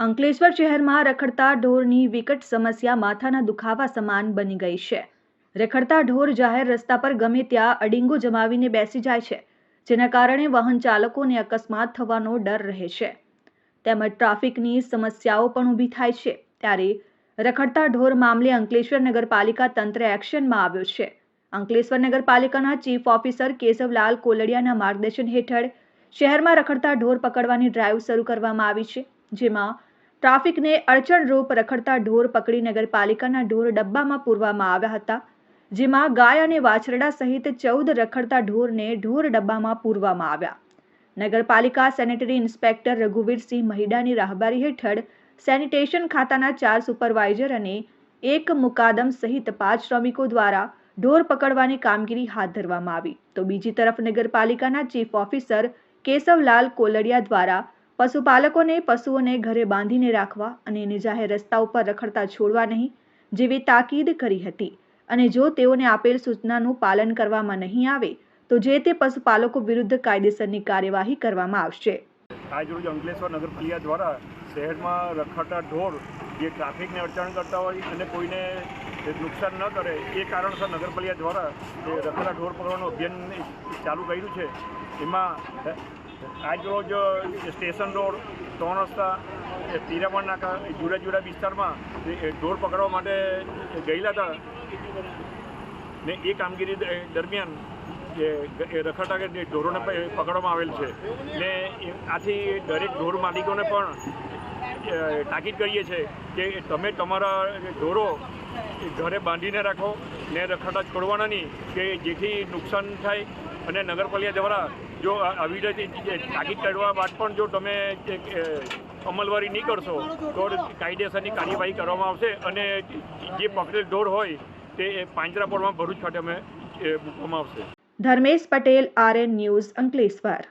અંકલેશ્વર શહેરમાં રખડતા ઢોરની વિકટ સમસ્યા માથાના દુખાવા સમાન બની ગઈ છે. રખડતા ઢોર જાહેર રસ્તા પર ગમે ત્યાં અડીંગો જમાવીને બેસી જાય છે, જેના કારણે વાહન ચાલકોને અકસ્માત થવાનો ડર રહે છે. તેમજ ટ્રાફિકની સમસ્યાઓ પણ ઊભી થાય છે, ત્યારે રખડતા ઢોર મામલે અંકલેશ્વર નગરપાલિકા તંત્ર એક્શનમાં આવ્યો છે. અંકલેશ્વર નગરપાલિકાના ચીફ ઓફિસર કેશવલાલ કોલડિયાના માર્ગદર્શન હેઠળ શહેરમાં રખડતા ઢોર પકડવાની ડ્રાઈવ શરૂ કરવામાં આવી છે, જેમાં ટ્રાફિકને અડચણરૂપ રખડતા ઢોર પકડી નગરપાલિકાના ઢોર ડબ્બામાં પૂરવામાં આવ્યા હતા, જેમાં ગાય અને વાછરડા સહિત ચૌદ રખડતા ઢોરને ઢોર ડબ્બામાં પૂરવામાં આવ્યા. નગરપાલિકા સેનેટરી ઇન્સ્પેક્ટર રઘુવીરસિંહ મહિડાની રાહબારી હેઠળ સેનિટેશન ખાતાના ચાર સુપરવાઇઝર અને એક મુકાદમ સહિત પાંચ શ્રમિકો દ્વારા ઢોર પકડવાની કામગીરી હાથ ધરવામાં આવી. તો બીજી તરફ નગરપાલિકાના ચીફ ઓફિસર કેશવલાલ કોલડિયા દ્વારા પશુપાલકોને પશુઓને ઘરે બાંધીને રાખવા અને એને જાહેર રસ્તા ઉપર રખડતા છોડવા નહીં જેવી તાકીદ કરી હતી. અને જો તેઓને આપેલ સૂચનાનું પાલન કરવામાં નહીં આવે, તો જે તે પશુપાલકો વિરુદ્ધ કાયદેસરની કાર્યવાહી કરવામાં આવશે. આજરોજ અંકલેશ્વર નગરપાલિકા દ્વારા શહેરમાં રખડતા ઢોર જે ટ્રાફિકને અડચણ કરતા હોય અને કોઈને નુકસાન ન કરે, એ કારણસર નગરપાલિકા દ્વારા રખડતા ઢોર પકડવાનું અભિયાન ચાલુ કર્યું છે. એમાં આજરોજ સ્ટેશન રોડ, ત્રણ રસ્તા તીરામણ નાકા જુદા જુદા વિસ્તારમાં ઢોર પકડવા માટે ગયેલા હતા. ને એ કામગીરી દરમિયાન જે રખડતા કે ઢોરોને પકડવામાં આવેલ છે. ને આથી દરેક ઢોર માલિકોને પણ તાકીદ કરીએ છીએ કે તમે તમારા ઢોરો ઘરે બાંધીને રાખો, ને રખડતા છોડવાના નહીં, કે જેથી નુકસાન થાય અને નગરપાલિકા દ્વારા જો આવી રીતે તાકીદ કરવા બાદ પણ જો તમે અમલવારી નહીં કરશો, તો કાયદેસરની કાર્યવાહી કરવામાં આવશે અને જે પકડેલ ઢોર હોય તે પાંજરાપોળમાં ભરૂચ ખાતે અમે મૂકવામાં આવશે. Dharmesh Patel, RN news Ankleshwar.